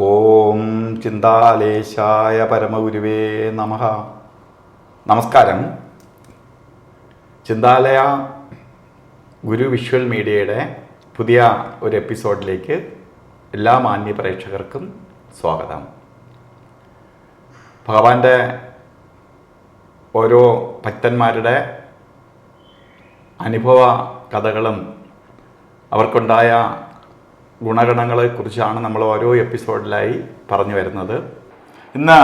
ഓം ചിന്താലേശായ പരമഗുരുവേ നമ. നമസ്കാരം. ചിന്താലയ ഗുരു വിഷ്വൽ മീഡിയയുടെ പുതിയ ഒരു എപ്പിസോഡിലേക്ക് എല്ലാ മാന്യ പ്രേക്ഷകർക്കും സ്വാഗതം. ഭഗവാന്റെ ഓരോ ഭക്തന്മാരുടെ അനുഭവ കഥകളും അവർക്കുണ്ടായ ഗുണഗണങ്ങളെ കുറിച്ചാണ് നമ്മൾ ഓരോ എപ്പിസോഡിലായി പറഞ്ഞു വരുന്നത്. ഇന്ന്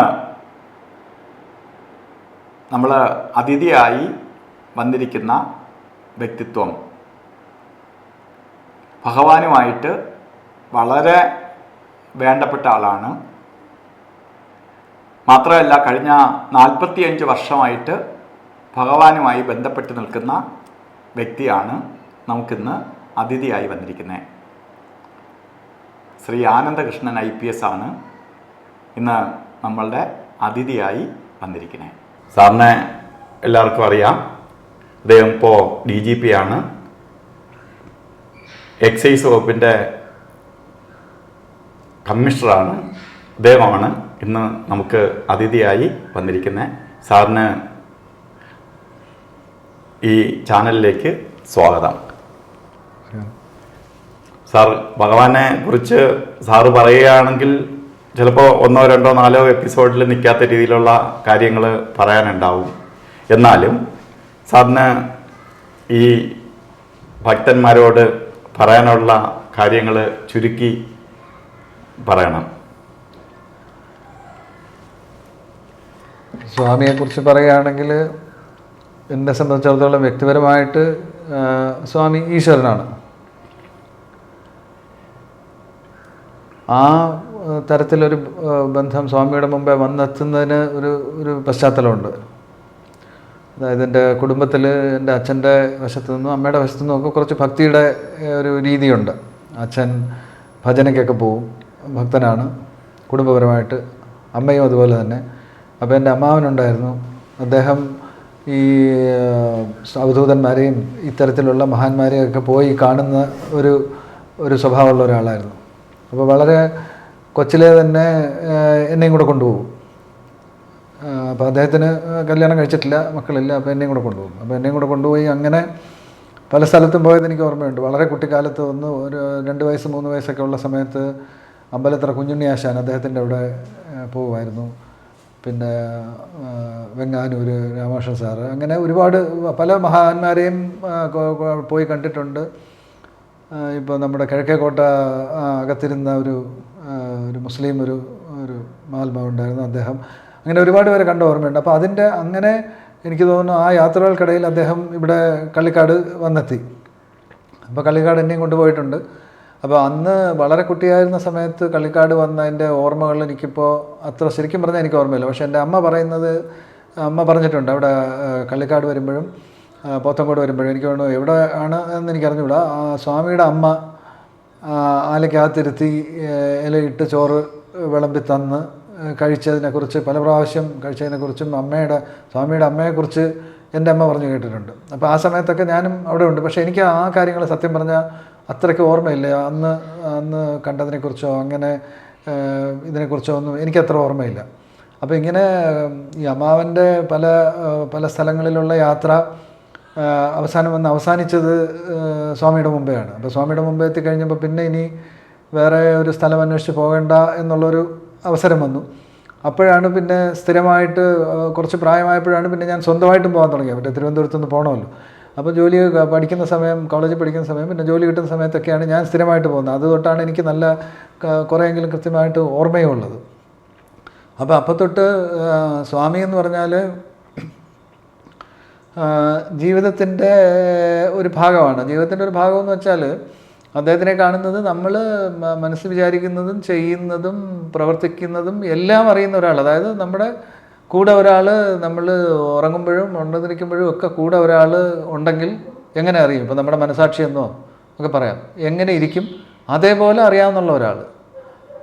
നമ്മൾ അതിഥിയായി വന്നിരിക്കുന്ന വ്യക്തിത്വം. ഭഗവാനുമായിട്ട് വളരെ വേണ്ടപ്പെട്ട ആളാണ്. മാത്രമല്ല കഴിഞ്ഞ നാൽപ്പത്തിയഞ്ച് വർഷമായിട്ട് ഭഗവാനുമായി ബന്ധപ്പെട്ട് നിൽക്കുന്ന വ്യക്തിയാണ് നമുക്കിന്ന് അതിഥിയായി വന്നിരിക്കുന്നത്. Shri Anandakrishnan I P S ആണ് ഇന്ന് നമ്മളുടെ അതിഥിയായി വന്നിരിക്കുന്നത് സാറിനെ എല്ലാവർക്കും അറിയാം. അദ്ദേഹം ഇപ്പോൾ ഡി ജി പി ആണ്. എക്സൈസ് വകുപ്പിന്റെ കമ്മീഷണറാണ്. അദ്ദേഹമാണ് ഇന്ന് നമുക്ക് അതിഥിയായി വന്നിരിക്കുന്നത് സാറിന് ഈ ചാനലിലേക്ക് സ്വാഗതം. സാർ ഭഗവാനെ കുറിച്ച് സാറ് പറയുകയാണെങ്കിൽ ചിലപ്പോൾ ഒന്നോ രണ്ടോ നാലോ എപ്പിസോഡിൽ നിൽക്കാത്ത രീതിയിലുള്ള കാര്യങ്ങൾ പറയാനുണ്ടാവും. എന്നാലും സാറിന് ഈ ഭക്തന്മാരോട് പറയാനുള്ള കാര്യങ്ങൾ ചുരുക്കി പറയണം. സ്വാമിയെക്കുറിച്ച് പറയുകയാണെങ്കിൽ എന്നെ സംബന്ധിച്ചിടത്തോളം വ്യക്തിപരമായിട്ട് സ്വാമി ഈശ്വരനാണ്. ആ തരത്തിലൊരു ബന്ധം സ്വാമിയുടെ മുമ്പേ വന്നെത്തുന്നതിന് ഒരു ഒരു പശ്ചാത്തലമുണ്ട്. അതായത് എന്റെ കുടുംബത്തിൽ എന്റെ അച്ഛന്റെ വശത്തു നിന്നും അമ്മയുടെ വശത്തു നിന്നും ഒക്കെ കുറച്ച് ഭക്തിയുടെ ഒരു രീതിയുണ്ട്. അച്ഛൻ ഭജനയ്ക്കൊക്കെ പോവും ഭക്തനാണ്. കുടുംബപരമായിട്ട് അമ്മയും അതുപോലെ തന്നെ. അപ്പോൾ എന്റെ അമ്മാവനുണ്ടായിരുന്നു. അദ്ദേഹം ഈ അവധൂതന്മാരെയും ഇത്തരത്തിലുള്ള മഹാന്മാരെയൊക്കെ പോയി കാണുന്ന ഒരു ഒരു സ്വഭാവമുള്ള ഒരാളായിരുന്നു. അപ്പോൾ വളരെ കൊച്ചിലെ തന്നെ എന്നെയും കൂടെ കൊണ്ടുപോകും. അപ്പോൾ അദ്ദേഹത്തിന് കല്യാണം കഴിച്ചിട്ടില്ല മക്കളില്ല അപ്പോൾ എന്നെയും കൂടെ കൊണ്ടുപോകും. അപ്പോൾ എന്നെയും കൂടെ കൊണ്ടുപോയി അങ്ങനെ പല സ്ഥലത്തും പോയത് എനിക്ക് ഓർമ്മയുണ്ട്. വളരെ കുട്ടിക്കാലത്ത് ഒന്ന് ഒരു രണ്ട് വയസ്സ് മൂന്ന് വയസ്സൊക്കെ ഉള്ള സമയത്ത് അമ്പലത്തറ കുഞ്ഞുണ്ണി ആശാൻ അദ്ദേഹത്തിന്റെ അവിടെ പോകുമായിരുന്നു പിന്നെ വെങ്ങാനൂർ രാമകൃഷ്ണൻ സാറ് അങ്ങനെ ഒരുപാട് പല മഹാന്മാരെയും പോയി കണ്ടിട്ടുണ്ട്. ഇപ്പോൾ നമ്മുടെ കിഴക്കേക്കോട്ട അകത്തിരുന്ന ഒരു ഒരു മുസ്ലിം ഒരു ഒരു മാൽമ ഉണ്ടായിരുന്നു അദ്ദേഹം. അങ്ങനെ ഒരുപാട് പേരെ കണ്ട ഓർമ്മയുണ്ട്. അപ്പോൾ അതിന്റെ അങ്ങനെ എനിക്ക് തോന്നുന്നു ആ യാത്രകൾക്കിടയിൽ അദ്ദേഹം ഇവിടെ കള്ളിക്കാട് വന്നെത്തി. അപ്പോൾ കള്ളിക്കാട് എന്നെയും കൊണ്ടുപോയിട്ടുണ്ട് അപ്പോൾ അന്ന് വളരെ കുട്ടിയായിരുന്ന സമയത്ത് കള്ളിക്കാട് വന്നതിന്റെ ഓർമ്മകൾ എനിക്കിപ്പോൾ അത്ര ശരിക്കും പറഞ്ഞാൽ എനിക്ക് ഓർമ്മയില്ല. പക്ഷേ എന്റെ അമ്മ പറയുന്നത് അമ്മ പറഞ്ഞിട്ടുണ്ട് അവിടെ കള്ളിക്കാട് വരുമ്പോഴും പോത്തങ്കോട് വരുമ്പോഴും എനിക്ക് വേണോ എവിടെ ആണ് എന്ന് എനിക്കറിഞ്ഞൂടാ ആ, സ്വാമിയുടെ അമ്മ ആലയ്ക്കകത്തിരുത്തി ഇലയിട്ട് ചോറ് വിളമ്പി തന്ന് കഴിച്ചതിനെക്കുറിച്ച് പല പ്രാവശ്യം കഴിച്ചതിനെക്കുറിച്ചും അമ്മയുടെ സ്വാമിയുടെ അമ്മയെക്കുറിച്ച് എന്റെ അമ്മ പറഞ്ഞു കേട്ടിട്ടുണ്ട്. അപ്പോൾ ആ സമയത്തൊക്കെ ഞാനും അവിടെ ഉണ്ട്. പക്ഷേ എനിക്ക് ആ കാര്യങ്ങൾ സത്യം പറഞ്ഞാൽ അത്രയ്ക്ക് ഓർമ്മയില്ല. അന്ന് അന്ന് കണ്ടതിനെക്കുറിച്ചോ അങ്ങനെ ഇതിനെക്കുറിച്ചോ ഒന്നും എനിക്കത്ര ഓർമ്മയില്ല. അപ്പോൾ ഇങ്ങനെ ഈ അമ്മാവന്റെ പല പല സ്ഥലങ്ങളിലുള്ള യാത്ര അവസാനം വന്ന് അവസാനിച്ചത് സ്വാമിയുടെ മുമ്പെയാണ്. അപ്പോൾ സ്വാമിയുടെ മുമ്പേ എത്തിക്കഴിഞ്ഞപ്പോൾ പിന്നെ ഇനി വേറെ ഒരു സ്ഥലം അന്വേഷിച്ച് പോകേണ്ട എന്നുള്ളൊരു അവസരം വന്നു. അപ്പോഴാണ് പിന്നെ സ്ഥിരമായിട്ട് കുറച്ച് പ്രായമായപ്പോഴാണ് പിന്നെ ഞാൻ സ്വന്തമായിട്ടും പോകാൻ തുടങ്ങിയത്. മറ്റേ തിരുവനന്തപുരത്ത് നിന്ന് പോകണമല്ലോ അപ്പോൾ ജോലി പഠിക്കുന്ന സമയം കോളേജിൽ പഠിക്കുന്ന സമയം പിന്നെ ജോലി കിട്ടുന്ന സമയത്തൊക്കെയാണ് ഞാൻ സ്ഥിരമായിട്ട് പോകുന്നത്. അത് തൊട്ടാണ് എനിക്ക് നല്ല കുറേയെങ്കിലും കൃത്യമായിട്ട് ഓർമ്മയുള്ളത്. അപ്പോൾ അപ്പോൾ തൊട്ട് സ്വാമി എന്ന് പറഞ്ഞാൽ ജീവിതത്തിന്റെ ഒരു ഭാഗമാണ്. ജീവിതത്തിന്റെ ഒരു ഭാഗം എന്ന് വെച്ചാൽ അദ്ദേഹത്തിനെ കാണുന്നത് നമ്മൾ മനസ്സ് വിചാരിക്കുന്നതും ചെയ്യുന്നതും പ്രവർത്തിക്കുന്നതും എല്ലാം അറിയുന്ന ഒരാൾ അതായത് നമ്മുടെ കൂടെ ഒരാൾ നമ്മൾ ഉറങ്ങുമ്പോഴും ഉണർന്നിരിക്കുമ്പോഴും ഒക്കെ കൂടെ ഒരാൾ ഉണ്ടെങ്കിൽ എങ്ങനെ അറിയും? ഇപ്പോൾ നമ്മുടെ മനസാക്ഷി എന്നോ ഒക്കെ പറയാം. എങ്ങനെ ഇരിക്കും? അതേപോലെ അറിയാവുന്നുള്ള ഒരാൾ.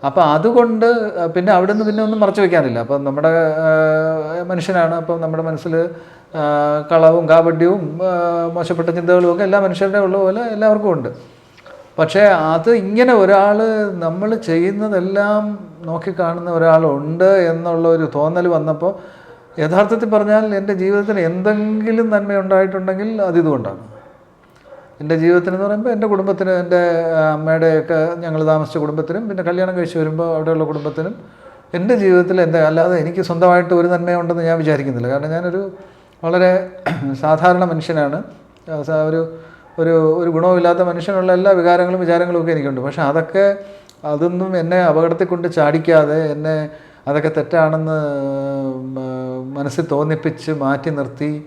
അപ്പോൾ അതുകൊണ്ട് പിന്നെ അവിടെ നിന്ന് പിന്നെ ഒന്നും മറച്ചു വെക്കാനില്ല അപ്പം നമ്മുടെ മനുഷ്യനാണ്. അപ്പം നമ്മുടെ മനസ്സിൽ കളവും കാപഡ്യവും മോശപ്പെട്ട ചിന്തകളും ഒക്കെ എല്ലാ മനുഷ്യരുടെ ഉള്ള പോലെ എല്ലാവർക്കും ഉണ്ട്. പക്ഷേ അത് ഇങ്ങനെ ഒരാൾ നമ്മൾ ചെയ്യുന്നതെല്ലാം നോക്കിക്കാണുന്ന ഒരാളുണ്ട് എന്നുള്ള ഒരു തോന്നൽ വന്നപ്പോൾ യഥാർത്ഥത്തിൽ പറഞ്ഞാൽ എന്റെ ജീവിതത്തിന് എന്തെങ്കിലും നന്മ ഉണ്ടായിട്ടുണ്ടെങ്കിൽ അതിതുകൊണ്ടാണ് എന്റെ ജീവിതത്തിനെന്ന് പറയുമ്പോൾ എന്റെ കുടുംബത്തിന് എന്റെ അമ്മയുടെയൊക്കെ ഞങ്ങൾ താമസിച്ച കുടുംബത്തിനും പിന്നെ കല്യാണം കഴിച്ച് വരുമ്പോൾ അവിടെയുള്ള കുടുംബത്തിനും എന്റെ ജീവിതത്തിൽ എന്റെ അല്ലാതെ എനിക്ക് സ്വന്തമായിട്ട് ഒരു നന്മയുണ്ടെന്ന് ഞാൻ വിചാരിക്കുന്നില്ല. കാരണം ഞാനൊരു വളരെ സാധാരണ മനുഷ്യനാണ്. ഒരു ഒരു ഒരു ഗുണവുമില്ലാത്ത മനുഷ്യനുള്ള എല്ലാ വികാരങ്ങളും വിചാരങ്ങളും ഒക്കെ എനിക്കുണ്ട്. പക്ഷേ അതൊക്കെ അതൊന്നും എന്നെ അപകടത്തിൽ കൊണ്ട് ചാടിക്കാതെ എന്നെ അതൊക്കെ തെറ്റാണെന്ന് മനസ്സിൽ തോന്നിപ്പിച്ച് മാറ്റി നിർത്തി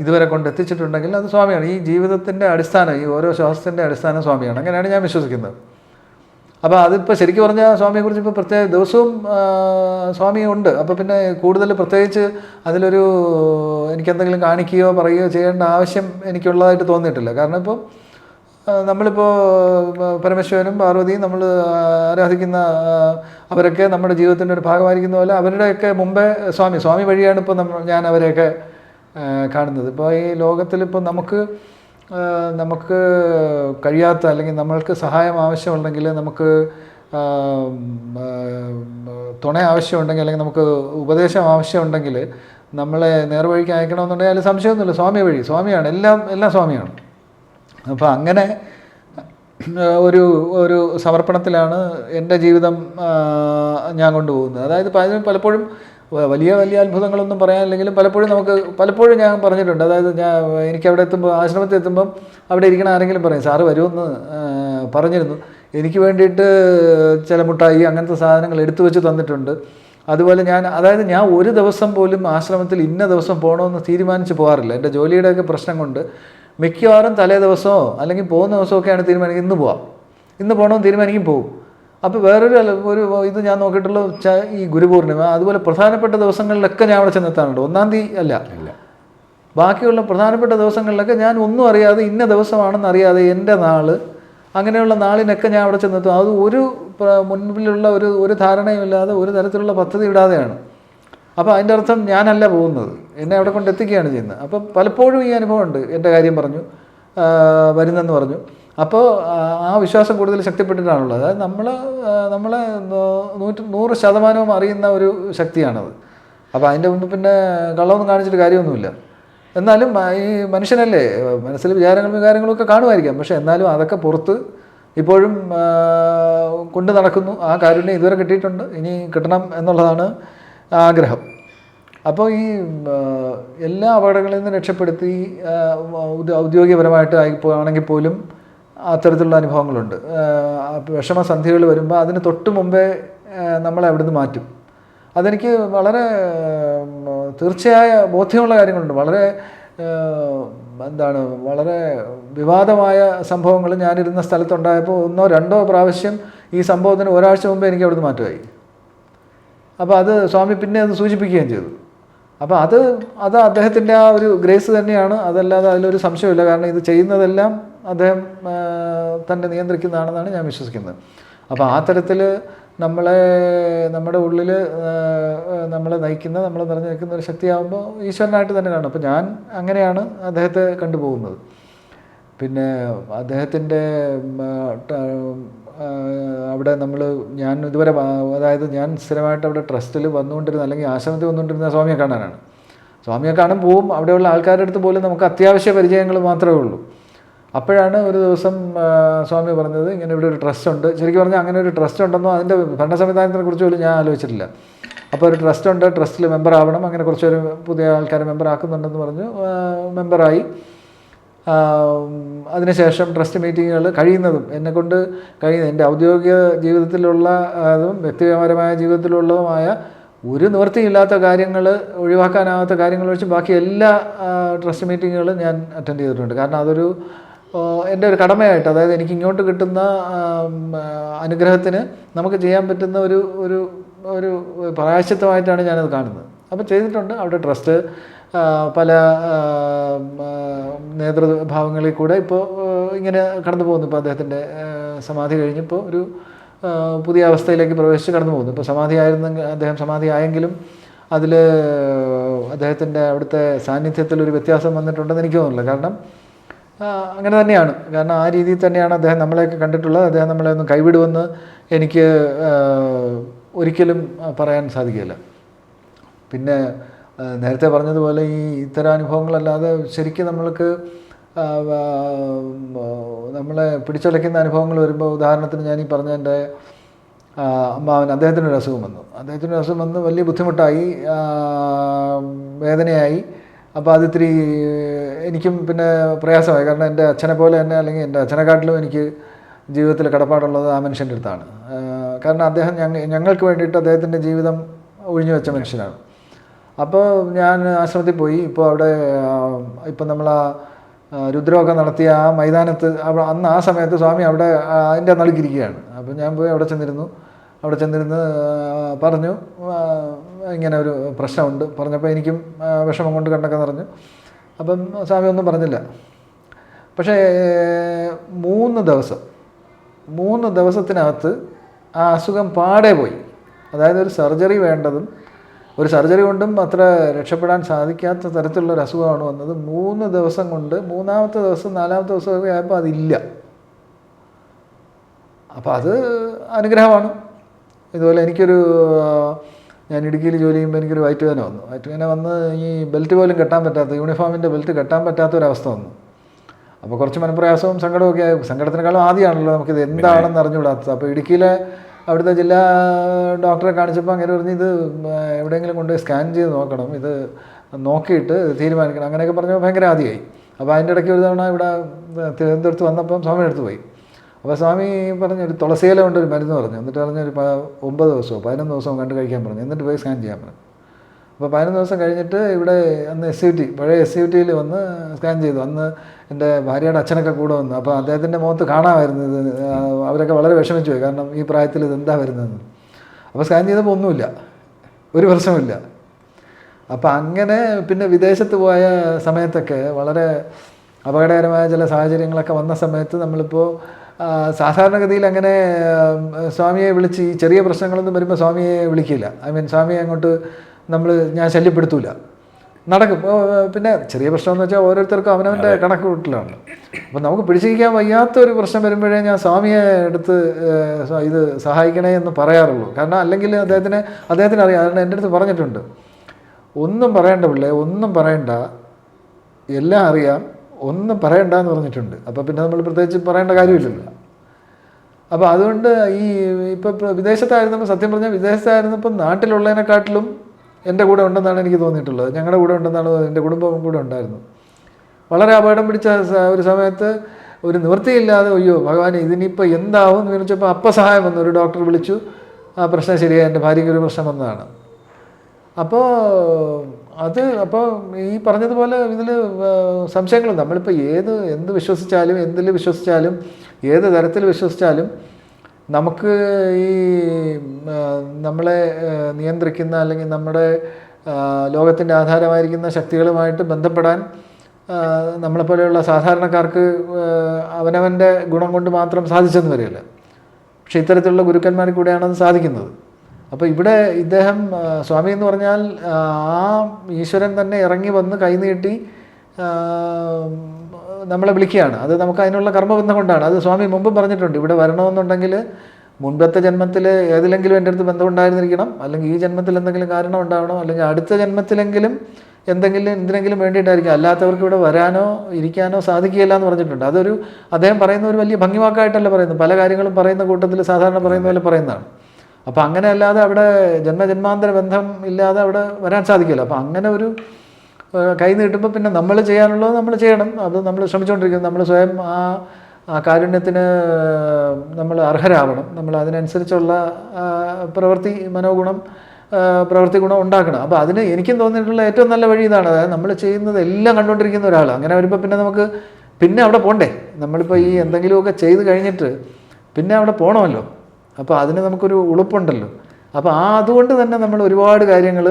ഇതുവരെ കൊണ്ട് എത്തിച്ചിട്ടുണ്ടെങ്കിൽ അത് സ്വാമിയാണ്. ഈ ജീവിതത്തിന്റെ അടിസ്ഥാനം ഈ ഓരോ ശ്വാസത്തിന്റെ അടിസ്ഥാനം സ്വാമിയാണ്. അങ്ങനെയാണ് ഞാൻ വിശ്വസിക്കുന്നത്. അപ്പോൾ അതിപ്പോൾ ശരിക്കും പറഞ്ഞാൽ സ്വാമിയെക്കുറിച്ച് ഇപ്പോൾ പ്രത്യേക ദിവസവും സ്വാമിയുണ്ട് അപ്പോൾ പിന്നെ കൂടുതൽ പ്രത്യേകിച്ച് അതിലൊരു എനിക്കെന്തെങ്കിലും കാണിക്കുകയോ പറയുകയോ ചെയ്യേണ്ട ആവശ്യം എനിക്കുള്ളതായിട്ട് തോന്നിയിട്ടില്ല. കാരണം ഇപ്പോൾ നമ്മളിപ്പോൾ പരമേശ്വരനും പാർവതിയും നമ്മൾ ആരാധിക്കുന്ന അവരൊക്കെ നമ്മുടെ ജീവിതത്തിന്റെ ഒരു ഭാഗമായിരിക്കുന്ന പോലെ അവരുടെയൊക്കെ മുമ്പേ സ്വാമി സ്വാമി വഴിയാണ് ഇപ്പോൾ നമ്മൾ ഞാൻ അവരെയൊക്കെ കാണുന്നത്. ഇപ്പോൾ ഈ ലോകത്തിലിപ്പോൾ നമുക്ക് നമുക്ക് കഴിയാത്ത അല്ലെങ്കിൽ നമ്മൾക്ക് സഹായം ആവശ്യമുണ്ടെങ്കിൽ നമുക്ക് തുണ ആവശ്യമുണ്ടെങ്കിൽ അല്ലെങ്കിൽ നമുക്ക് ഉപദേശം ആവശ്യമുണ്ടെങ്കിൽ നമ്മളെ നേർവഴിക്ക് അയക്കണമെന്നുണ്ടെങ്കിൽ അതിൽ സംശയമൊന്നുമില്ല. സ്വാമി വഴി സ്വാമിയാണ്. എല്ലാം എല്ലാം സ്വാമിയാണ്. അപ്പോൾ അങ്ങനെ ഒരു ഒരു സമർപ്പണത്തിലാണ് എന്റെ ജീവിതം ഞാൻ കൊണ്ടുപോകുന്നത്. അതായത് പലപ്പോഴും വലിയ വലിയ അത്ഭുതങ്ങളൊന്നും പറയാനില്ലെങ്കിലും പലപ്പോഴും നമുക്ക് പലപ്പോഴും ഞാൻ പറഞ്ഞിട്ടുണ്ട്. അതായത് ഞാൻ എനിക്ക് അവിടെ എത്തുമ്പോൾ ആശ്രമത്തിൽ എത്തുമ്പം അവിടെ ഇരിക്കണ ആരെങ്കിലും പറയും സാറ് വരുമെന്ന് പറഞ്ഞിരുന്നു. എനിക്ക് വേണ്ടിയിട്ട് ചില മുട്ടായി അങ്ങനത്തെ സാധനങ്ങൾ എടുത്തു വെച്ച് തന്നിട്ടുണ്ട്. അതുപോലെ ഞാൻ അതായത് ഞാൻ ഒരു ദിവസം പോലും ആശ്രമത്തിൽ ഇന്ന ദിവസം പോകണമെന്ന് തീരുമാനിച്ച് പോകാറില്ല എന്റെ ജോലിയുടെയൊക്കെ പ്രശ്നം കൊണ്ട് മിക്കവാറും തലേ ദിവസമോ അല്ലെങ്കിൽ പോകുന്ന ദിവസമൊക്കെയാണ് തീരുമാനിക്കുന്നത്. ഇന്ന് പോവാം. ഇന്ന് പോകണമെന്ന് തീരുമാനിക്കും പോകും അപ്പോൾ വേറൊരു അല്ല- ഒരു ഇത് ഞാൻ നോക്കിയിട്ടുള്ള ച- ഈ ഗുരുപൂർണിമ അതുപോലെ പ്രധാനപ്പെട്ട ദിവസങ്ങളിലൊക്കെ ഞാൻ അവിടെ ചെന്നെത്താറുണ്ട്. ഒന്നാം തീയതി അല്ല. ഇല്ല. ബാക്കിയുള്ള പ്രധാനപ്പെട്ട ദിവസങ്ങളിലൊക്കെ ഞാൻ ഒന്നും അറിയാതെ ഇന്ന ദിവസമാണെന്ന് അറിയാതെ എന്റെ നാൾ അങ്ങനെയുള്ള നാളിനൊക്കെ ഞാൻ അവിടെ ചെന്നെത്തും. അത് ഒരു മുൻപിലുള്ള ഒരു ഒരു ധാരണയുമില്ലാതെ ഒരു തരത്തിലുള്ള പദ്ധതി ഇടാതെയാണ്. അപ്പോൾ അതിന്റെ അർത്ഥം ഞാനല്ല പോകുന്നത്. എന്നെ അവിടെ കൊണ്ട് എത്തിക്കുകയാണ് ചെയ്യുന്നത്. അപ്പം പലപ്പോഴും ഈ അനുഭവമുണ്ട്. എന്റെ കാര്യം പറഞ്ഞു വരുന്നെന്ന് പറഞ്ഞു. അപ്പോൾ ആ, വിശ്വാസം കൂടുതൽ ശക്തിപ്പെട്ടിട്ടാണുള്ളത്. അതായത് നമ്മൾ നമ്മളെ നൂറ്റി നൂറ് ശതമാനവും അറിയുന്ന ഒരു ശക്തിയാണത്. അപ്പോൾ അതിന്റെ മുമ്പ് പിന്നെ കള്ളമൊന്നും കാണിച്ചിട്ട് കാര്യമൊന്നുമില്ല. എന്നാലും ഈ മനുഷ്യനല്ലേ മനസ്സിൽ വിചാരങ്ങളും വികാരങ്ങളും ഒക്കെ കാണുമായിരിക്കാം. പക്ഷേ എന്നാലും അതൊക്കെ പുറത്ത് ഇപ്പോഴും കൊണ്ടു നടക്കുന്നു. ആ കാരുണ്യം ഇതുവരെ കിട്ടിയിട്ടുണ്ട്. ഇനി കിട്ടണം എന്നുള്ളതാണ് ആഗ്രഹം. അപ്പോൾ ഈ എല്ലാ അപകടങ്ങളിൽ നിന്ന് രക്ഷപ്പെടുത്തി ഔദ്യോഗികപരമായിട്ട് ആയി ആണെങ്കിൽ പോലും അത്തരത്തിലുള്ള അനുഭവങ്ങളുണ്ട്. വിഷമസന്ധികൾ വരുമ്പോൾ അതിന് തൊട്ട് മുമ്പേ നമ്മളെ അവിടുന്ന് മാറ്റും. അതെനിക്ക് വളരെ തീർച്ചയായ ബോധ്യമുള്ള കാര്യങ്ങളുണ്ട്. വളരെ എന്താണ് വളരെ വിവാദമായ സംഭവങ്ങൾ ഞാനിരുന്ന സ്ഥലത്തുണ്ടായപ്പോൾ ഒന്നോ രണ്ടോ പ്രാവശ്യം ഈ സംഭവത്തിന് ഒരാഴ്ച മുമ്പേ എനിക്ക് അവിടുന്ന് മാറ്റമായി. അപ്പോൾ അത് സ്വാമി പിന്നെ അത് സൂചിപ്പിക്കുകയും ചെയ്തു. അപ്പോൾ അത് അത് അദ്ദേഹത്തിന്റെ ആ ഒരു ഗ്രേസ് തന്നെയാണ്. അതല്ലാതെ അതിലൊരു സംശയമില്ല കാരണം ഇത് ചെയ്യുന്നതെല്ലാം അദ്ദേഹം തന്നെ നിയന്ത്രിക്കുന്നതാണെന്നാണ് ഞാൻ വിശ്വസിക്കുന്നത്. അപ്പോൾ ആ തരത്തിൽ നമ്മളെ നമ്മുടെ ഉള്ളിൽ നമ്മളെ നയിക്കുന്ന നമ്മളെ നിറഞ്ഞു നിൽക്കുന്ന ഒരു ശക്തിയാകുമ്പോൾ ഈശ്വരനായിട്ട് തന്നെ കാണും. അപ്പോൾ ഞാൻ അങ്ങനെയാണ് അദ്ദേഹത്തെ കണ്ടുപോകുന്നത്. പിന്നെ അദ്ദേഹത്തിന്റെ അവിടെ നമ്മൾ ഞാൻ ഇതുവരെ അതായത് ഞാൻ സ്ഥിരമായിട്ട് അവിടെ ട്രസ്റ്റിൽ വന്നുകൊണ്ടിരുന്ന അല്ലെങ്കിൽ ആശ്രമത്തിൽ വന്നുകൊണ്ടിരുന്ന സ്വാമിയെ കാണാനാണ്. സ്വാമിയെ കാണാൻ പോവും അവിടെയുള്ള ആൾക്കാരുടെ അടുത്ത് പോലും നമുക്ക് അത്യാവശ്യ പരിചയങ്ങൾ മാത്രമേ ഉള്ളൂ. അപ്പോഴാണ് ഒരു ദിവസം സ്വാമി പറഞ്ഞത് ഇങ്ങനെ ഇവിടെ ഒരു ട്രസ്റ്റ് ഉണ്ട് ശരിക്കും പറഞ്ഞാൽ അങ്ങനെ ഒരു ട്രസ്റ്റ് ഉണ്ടെന്നോ അതിന്റെ ഭരണ സംവിധാനത്തിനെ കുറിച്ച് പോലും ഞാൻ ആലോചിച്ചിട്ടില്ല. അപ്പോൾ ഒരു ട്രസ്റ്റ് ഉണ്ട് ട്രസ്റ്റിൽ മെമ്പർ ആവണം അങ്ങനെ കുറച്ചൊരു പുതിയ ആൾക്കാരെ മെമ്പർ ആക്കുന്നുണ്ടെന്ന് പറഞ്ഞു മെമ്പറായി. അതിനുശേഷം ട്രസ്റ്റ് മീറ്റിങ്ങുകൾ കഴിയുന്നതും എന്നെക്കൊണ്ട് കഴിയുന്ന എന്റെ ഔദ്യോഗിക ജീവിതത്തിലുള്ള അതും വ്യക്തിപരമായ ജീവിതത്തിലുള്ളതുമായ ഒരു നിവൃത്തിയില്ലാത്ത കാര്യങ്ങൾ ഒഴിവാക്കാനാവാത്ത കാര്യങ്ങൾ വെച്ച് ബാക്കി എല്ലാ ട്രസ്റ്റ് മീറ്റിങ്ങുകളും ഞാൻ അറ്റൻഡ് ചെയ്തിട്ടുണ്ട്. കാരണം അതൊരു എന്റെ ഒരു കടമയായിട്ട് അതായത് എനിക്ക് ഇങ്ങോട്ട് കിട്ടുന്ന അനുഗ്രഹത്തിന് നമുക്ക് ചെയ്യാൻ പറ്റുന്ന ഒരു ഒരു ഒരു പ്രായശ്ചിത്തമായിട്ടാണ് ഞാനത് കാണുന്നത്. അപ്പോൾ ചെയ്തിട്ടുണ്ട്. അവിടെ ട്രസ്റ്റ് പല നേതൃഭാവങ്ങളിൽ കൂടെ ഇപ്പോൾ ഇങ്ങനെ കടന്നു പോകുന്നു. ഇപ്പോൾ അദ്ദേഹത്തിന്റെ സമാധി കഴിഞ്ഞപ്പോൾ ഒരു പുതിയ അവസ്ഥയിലേക്ക് പ്രവേശിച്ച് കടന്നു പോകുന്നു. ഇപ്പോൾ സമാധി ആയിരുന്നെങ്കിൽ അദ്ദേഹം സമാധി ആയെങ്കിലും അതിൽ അദ്ദേഹത്തിന്റെ അവിടുത്തെ സാന്നിധ്യത്തിൽ ഒരു വ്യത്യാസം വന്നിട്ടുണ്ടെന്ന് എനിക്ക് തോന്നുന്നില്ല. കാരണം അങ്ങനെ തന്നെയാണ്. കാരണം ആ രീതിയിൽ തന്നെയാണ് അദ്ദേഹം നമ്മളെയൊക്കെ കണ്ടിട്ടുള്ളത്. അദ്ദേഹം നമ്മളെ ഒന്ന് കൈവിടുമെന്ന് എനിക്ക് ഒരിക്കലും പറയാൻ സാധിക്കില്ല പിന്നെ നേരത്തെ പറഞ്ഞതുപോലെ ഈ ഇത്തരം അനുഭവങ്ങളല്ലാതെ ശരിക്കും നമ്മൾക്ക് നമ്മളെ പിടിച്ചുലയ്ക്കുന്ന അനുഭവങ്ങൾ വരുമ്പോൾ ഉദാഹരണത്തിന് ഞാൻ ഈ പറഞ്ഞ എന്റെ അമ്മാവൻ അദ്ദേഹത്തിനൊരു അസുഖം വന്നു. അദ്ദേഹത്തിനൊരു അസുഖം വന്ന് വലിയ ബുദ്ധിമുട്ടായി വേദനയായി. അപ്പോൾ അത് ഇത്തിരി എനിക്കും പിന്നെ പ്രയാസമായി. കാരണം എന്റെ അച്ഛനെ പോലെ തന്നെ അല്ലെങ്കിൽ എന്റെ അച്ഛനെക്കാട്ടിലും എനിക്ക് ജീവിതത്തിൽ കടപ്പാടുള്ളത് ആ മനുഷ്യന്റെ അടുത്താണ്. കാരണം അദ്ദേഹം ഞങ്ങ ഞങ്ങൾക്ക് വേണ്ടിയിട്ട് അദ്ദേഹത്തിന്റെ ജീവിതം ഒഴിഞ്ഞു വെച്ച മനുഷ്യനാണ്. അപ്പോൾ ഞാൻ ആശ്രമത്തിൽ പോയി. ഇപ്പോൾ അവിടെ ഇപ്പം നമ്മൾ ആ രുദ്രമൊക്കെ നടത്തിയ ആ മൈതാനത്ത് അവിടെ അന്ന് ആ സമയത്ത് സ്വാമി അവിടെ അതിന്റെ നടുക്കിരിക്കുകയാണ് അപ്പോൾ ഞാൻ പോയി അവിടെ ചെന്നിരുന്നു. അവിടെ ചെന്നിരുന്ന് പറഞ്ഞു ഇങ്ങനെ ഒരു പ്രശ്നമുണ്ട്. പറഞ്ഞപ്പോൾ എനിക്കും വിഷമം കൊണ്ട് കണ്ടൊക്കെ നിറഞ്ഞു. അപ്പം സ്വാമി ഒന്നും പറഞ്ഞില്ല. പക്ഷേ മൂന്ന് ദിവസം മൂന്ന് ദിവസത്തിനകത്ത് ആ അസുഖം പാടെ പോയി. അതായത് ഒരു സർജറി വേണ്ടതും ഒരു സർജറി കൊണ്ടും അത്ര രക്ഷപ്പെടാൻ സാധിക്കാത്ത തരത്തിലുള്ള ഒരു അസുഖമാണ് വന്നത്. മൂന്ന് ദിവസം കൊണ്ട് മൂന്നാമത്തെ ദിവസം നാലാമത്തെ ദിവസമൊക്കെ ആയപ്പോൾ അതില്ല. അപ്പോൾ അത് അനുഗ്രഹമാണ്. ഇതുപോലെ എനിക്കൊരു ഞാൻ ഇടുക്കിയിൽ ജോലി ചെയ്യുമ്പോൾ എനിക്കൊരു വയറ്റ് വേന വന്നു. വയറ്റ് വേന വന്ന് ഈ ബെൽറ്റ് പോലും കെട്ടാൻ പറ്റാത്ത യൂണിഫോമിന്റെ ബെൽറ്റ് കെട്ടാൻ പറ്റാത്ത ഒരു അവസ്ഥ വന്നു. അപ്പോൾ കുറച്ച് മനപ്രയാസവും സങ്കടമൊക്കെ ആയി. സങ്കടത്തിനേക്കാളും ആദ്യമാണല്ലോ നമുക്കിത് എന്താണെന്ന് അറിഞ്ഞുകൂടാത്തത്. അപ്പോൾ ഇടുക്കിയിലെ അവിടുത്തെ ജില്ലാ ഡോക്ടറെ കാണിച്ചപ്പോൾ അങ്ങനെ പറഞ്ഞ് ഇത് എവിടെയെങ്കിലും കൊണ്ടുപോയി സ്കാൻ ചെയ്ത് നോക്കണം. ഇത് നോക്കിയിട്ട് തീരുമാനിക്കണം. അങ്ങനെയൊക്കെ പറഞ്ഞപ്പോൾ ഭയങ്കര ആദ്യമായി അപ്പോൾ അതിന്റെ ഇടയ്ക്ക് ഒരു തവണ ഇവിടെ തിരുവനന്തപുരത്ത് വന്നപ്പം സ്വാമി എടുത്തു പോയി. അപ്പോൾ സ്വാമി പറഞ്ഞു ഒരു തുളസിയില കൊണ്ട് ഒരു മരുന്ന് പറഞ്ഞു. എന്നിട്ട് പറഞ്ഞു ഒരു ഒമ്പത് ദിവസമോ പതിനൊന്ന് ദിവസവും കണ്ട് കഴിക്കാൻ പറഞ്ഞു. എന്നിട്ട് പോയി സ്കാൻ ചെയ്യാൻ പറഞ്ഞു. അപ്പോൾ പതിനൊന്ന് ദിവസം കഴിഞ്ഞിട്ട് ഇവിടെ അന്ന് എസ് യു ടി പഴയ എസ് യു ടിയിൽ വന്ന് സ്കാൻ ചെയ്തു. അന്ന് എന്റെ ഭാര്യയുടെ അച്ഛനൊക്കെ കൂടെ വന്നു. അപ്പോൾ അദ്ദേഹത്തിന്റെ മുഖത്ത് കാണാമായിരുന്നു ഇത്. അവരൊക്കെ വളരെ വിഷമിച്ചു പോയി. കാരണം ഈ പ്രായത്തിൽ ഇതെന്താ വരുന്നതെന്ന്. അപ്പോൾ സ്കാൻ ചെയ്തപ്പോൾ ഒന്നുമില്ല. ഒരു പ്രശ്നമില്ല അപ്പോൾ അങ്ങനെ പിന്നെ വിദേശത്ത് പോയ സമയത്തൊക്കെ വളരെ അപകടകരമായ ചില സാഹചര്യങ്ങളൊക്കെ വന്ന സമയത്ത് നമ്മളിപ്പോൾ സാധാരണഗതിയിൽ അങ്ങനെ സ്വാമിയെ വിളിച്ച് ഈ ചെറിയ പ്രശ്നങ്ങളൊന്നും വരുമ്പോൾ സ്വാമിയെ വിളിക്കില്ല. ഐ മീൻ സ്വാമിയെ അങ്ങോട്ട് നമ്മൾ ഞാൻ ശല്യപ്പെടുത്തൂല. നടക്കും. പിന്നെ ചെറിയ പ്രശ്നം എന്ന് വെച്ചാൽ ഓരോരുത്തർക്കും അവനവന്റെ കണക്ക് കൂട്ടിലാണ്. അപ്പം നമുക്ക് പിടിച്ചിരിക്കാൻ വയ്യാത്ത ഒരു പ്രശ്നം വരുമ്പോഴേ ഞാൻ സ്വാമിയെ എടുത്ത് ഇത് സഹായിക്കണേ എന്ന് പറയാറുള്ളൂ. കാരണം അല്ലെങ്കിൽ അദ്ദേഹത്തിന് അദ്ദേഹത്തിന് അറിയാം. കാരണം എന്റെ അടുത്ത് പറഞ്ഞിട്ടുണ്ട്. ഒന്നും പറയണ്ട പിള്ളേ ഒന്നും പറയണ്ട. എല്ലാം അറിയാം. ഒന്നും പറയണ്ട എന്ന് പറഞ്ഞിട്ടുണ്ട്. അപ്പോൾ പിന്നെ നമ്മൾ പ്രത്യേകിച്ച് പറയേണ്ട കാര്യമില്ലല്ലോ. അപ്പോൾ അതുകൊണ്ട് ഈ ഇപ്പോൾ വിദേശത്തായിരുന്നപ്പോൾ സത്യം പറഞ്ഞാൽ വിദേശത്തായിരുന്നപ്പോൾ നാട്ടിലുള്ളതിനെക്കാട്ടിലും എന്റെ കൂടെ ഉണ്ടെന്നാണ് എനിക്ക് തോന്നിയിട്ടുള്ളത്. ഞങ്ങളുടെ കൂടെ ഉണ്ടെന്നാണ് എന്റെ കുടുംബം കൂടെ ഉണ്ടായിരുന്നു. വളരെ അപകടം പിടിച്ച ഒരു സമയത്ത് ഒരു നിവൃത്തിയില്ലാതെ അയ്യോ ഭഗവാൻ ഇതിനിപ്പോൾ എന്താവും? എന്ന് വിളിച്ചപ്പോൾ അപ്പം സഹായം വന്നു. ഒരു ഡോക്ടർ വിളിച്ചു. ആ പ്രശ്നം ശരിയായി. എന്റെ ഭാര്യയ്ക്ക് ഒരു പ്രശ്നം വന്നതാണ്. അപ്പോൾ അത് അപ്പോൾ ഈ പറഞ്ഞതുപോലെ ഇതിൽ സംശയങ്ങൾ നമ്മളിപ്പോൾ ഏത് എന്ത് വിശ്വസിച്ചാലും എന്തിൽ വിശ്വസിച്ചാലും ഏത് തരത്തിൽ വിശ്വസിച്ചാലും നമുക്ക് ഈ നമ്മളെ നിയന്ത്രിക്കുന്ന അല്ലെങ്കിൽ നമ്മുടെ ലോകത്തിന്റെ ആധാരമായിരിക്കുന്ന ശക്തികളുമായിട്ട് ബന്ധപ്പെടാൻ നമ്മളെപ്പോലെയുള്ള സാധാരണക്കാർക്ക് അവനവന്റെ ഗുണം കൊണ്ട് മാത്രം സാധിച്ചെന്ന് വരില്ല പക്ഷേ ഇത്തരത്തിലുള്ള ഗുരുക്കന്മാരിൽ കൂടെയാണ് അത് സാധിക്കുന്നത്. അപ്പോൾ ഇവിടെ ഇദ്ദേഹം സ്വാമി എന്ന് പറഞ്ഞാൽ ആ ഈശ്വരൻ തന്നെ ഇറങ്ങി വന്ന് കൈനീട്ടി നമ്മളെ വിളിക്കുകയാണ്. അത് നമുക്ക് അതിനുള്ള കർമ്മബന്ധം കൊണ്ടാണ്. അത് സ്വാമി മുമ്പ് പറഞ്ഞിട്ടുണ്ട്. ഇവിടെ വരണമെന്നുണ്ടെങ്കിൽ മുൻപത്തെ ജന്മത്തിൽ ഏതിലെങ്കിലും എന്റെ അടുത്ത് ബന്ധമുണ്ടായിരുന്നിരിക്കണം അല്ലെങ്കിൽ ഈ ജന്മത്തിൽ എന്തെങ്കിലും കാരണം ഉണ്ടാവണം? അല്ലെങ്കിൽ അടുത്ത ജന്മത്തിലെങ്കിലും എന്തെങ്കിലും എന്തിനെങ്കിലും വേണ്ടിയിട്ടായിരിക്കും. അല്ലാത്തവർക്ക് ഇവിടെ വരാനോ ഇരിക്കാനോ സാധിക്കുകയില്ല എന്ന് പറഞ്ഞിട്ടുണ്ട്. അതൊരു അദ്ദേഹം പറയുന്ന ഒരു വലിയ ഭംഗിവാക്കായിട്ടല്ല പറയുന്നത്. പല കാര്യങ്ങളും പറയുന്ന കൂട്ടത്തിൽ സാധാരണ പറയുന്ന പോലെ പറയുന്നതാണ്. അപ്പോൾ അങ്ങനെ അല്ലാതെ അവിടെ ജന്മജന്മാന്തര ബന്ധം ഇല്ലാതെ അവിടെ വരാൻ സാധിക്കില്ല. അപ്പോൾ അങ്ങനെ ഒരു കൈ നീട്ടുമ്പോൾ പിന്നെ നമ്മൾ ചെയ്യാനുള്ളത് നമ്മൾ ചെയ്യണം. അത് നമ്മൾ ശ്രമിച്ചുകൊണ്ടിരിക്കുന്നു നമ്മൾ സ്വയം ആ ആ കാരുണ്യത്തിന് നമ്മൾ അർഹരാവണം. നമ്മൾ അതിനനുസരിച്ചുള്ള പ്രവൃത്തി മനോഗുണം പ്രവൃത്തി ഗുണം ഉണ്ടാക്കണം. അപ്പോൾ അതിന് എനിക്കും തോന്നിയിട്ടുള്ള ഏറ്റവും നല്ല വഴി ഇതാണ്. അതായത് നമ്മൾ ചെയ്യുന്നത് എല്ലാം കണ്ടുകൊണ്ടിരിക്കുന്ന ഒരാൾ അങ്ങനെ വരുമ്പോൾ പിന്നെ നമുക്ക് പിന്നെ അവിടെ പോണ്ടേ? നമ്മളിപ്പോൾ ഈ എന്തെങ്കിലുമൊക്കെ ചെയ്ത് കഴിഞ്ഞിട്ട് പിന്നെ അവിടെ പോകണമല്ലോ അപ്പോൾ അതിന് നമുക്കൊരു ഉളുപ്പുണ്ടല്ലോ. അപ്പോൾ ആ അതുകൊണ്ട് തന്നെ നമ്മൾ ഒരുപാട് കാര്യങ്ങൾ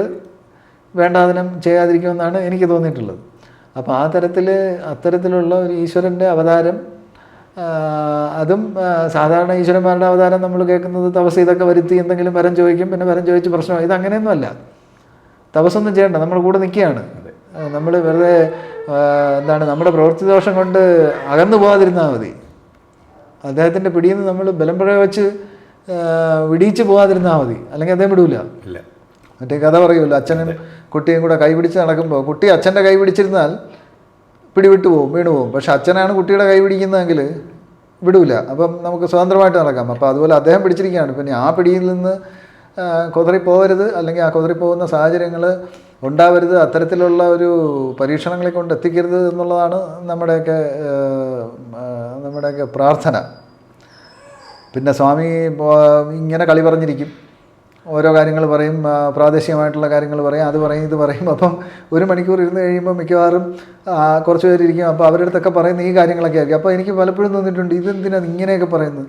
വേണ്ടാതിനം ചെയ്യാതിരിക്കുമെന്നാണ് എനിക്ക് തോന്നിയിട്ടുള്ളത്. അപ്പോൾ ആ തരത്തിൽ അത്തരത്തിലുള്ള ഒരു ഈശ്വരന്റെ അവതാരം അതും സാധാരണ ഈശ്വരന്മാരുടെ അവതാരം നമ്മൾ കേൾക്കുന്നത് തപസ് ഇതൊക്കെ വരുത്തി എന്തെങ്കിലും വരം ചോദിക്കും പിന്നെ വരം ചോദിച്ച് പ്രശ്നമാണ് ഇത് അങ്ങനെയൊന്നുമല്ല തപസ്സൊന്നും ചെയ്യണ്ട. നമ്മൾ കൂടെ നിൽക്കുകയാണ്. നമ്മൾ വെറുതെ എന്താണ് നമ്മുടെ പ്രവൃത്തി ദോഷം കൊണ്ട് അകന്നു പോകാതിരുന്നാൽ മതി. അദ്ദേഹത്തിന്റെ പിടിയിൽ നിന്ന് നമ്മൾ ബലം പ്രയോഗിച്ച് വിടിയിച്ച് പോകാതിരുന്നാൽ മതി. അല്ലെങ്കിൽ അദ്ദേഹം വിടൂല. ഇല്ല. മറ്റേ കഥ പറയുമല്ലോ അച്ഛനും കുട്ടിയും കൂടെ കൈപിടിച്ച് നടക്കുമ്പോൾ കുട്ടി അച്ഛന്റെ കൈ പിടിച്ചിരുന്നാൽ പിടിവിട്ട് പോകും വീണു പോകും. പക്ഷെ അച്ഛനാണ് കുട്ടിയുടെ കൈ പിടിക്കുന്നതെങ്കിൽ വിടൂല. അപ്പം നമുക്ക് സ്വതന്ത്രമായിട്ട് നടക്കാം. അപ്പോൾ അതുപോലെ അദ്ദേഹം പിടിച്ചിരിക്കുകയാണ്. പിന്നെ ആ പിടിയിൽ നിന്ന് കുതറി പോകരുത് അല്ലെങ്കിൽ ആ കുതറി പോകുന്ന സാഹചര്യങ്ങൾ ഉണ്ടാവരുത്. അത്തരത്തിലുള്ള ഒരു പരീക്ഷണങ്ങളെ കൊണ്ട് എത്തിക്കരുത് എന്നുള്ളതാണ് നമ്മുടെയൊക്കെ നമ്മുടെയൊക്കെ പ്രാർത്ഥന. പിന്നെ സ്വാമി ഇങ്ങനെ കളി പറഞ്ഞിരിക്കും. ഓരോ കാര്യങ്ങൾ പറയും പ്രാദേശികമായിട്ടുള്ള കാര്യങ്ങൾ പറയും അത് പറയും ഇത് പറയും. അപ്പം ഒരു മണിക്കൂർ ഇരുന്ന് കഴിയുമ്പോൾ മിക്കവാറും കുറച്ച് പേരിയ്ക്കും അപ്പോൾ അവരുടെ അടുത്തൊക്കെ പറയുന്ന ഈ കാര്യങ്ങളൊക്കെ ആയിരിക്കും. അപ്പോൾ എനിക്ക് പലപ്പോഴും തോന്നിയിട്ടുണ്ട് ഇതെന്തിനാണ് ഇങ്ങനെയൊക്കെ പറയുന്നത്?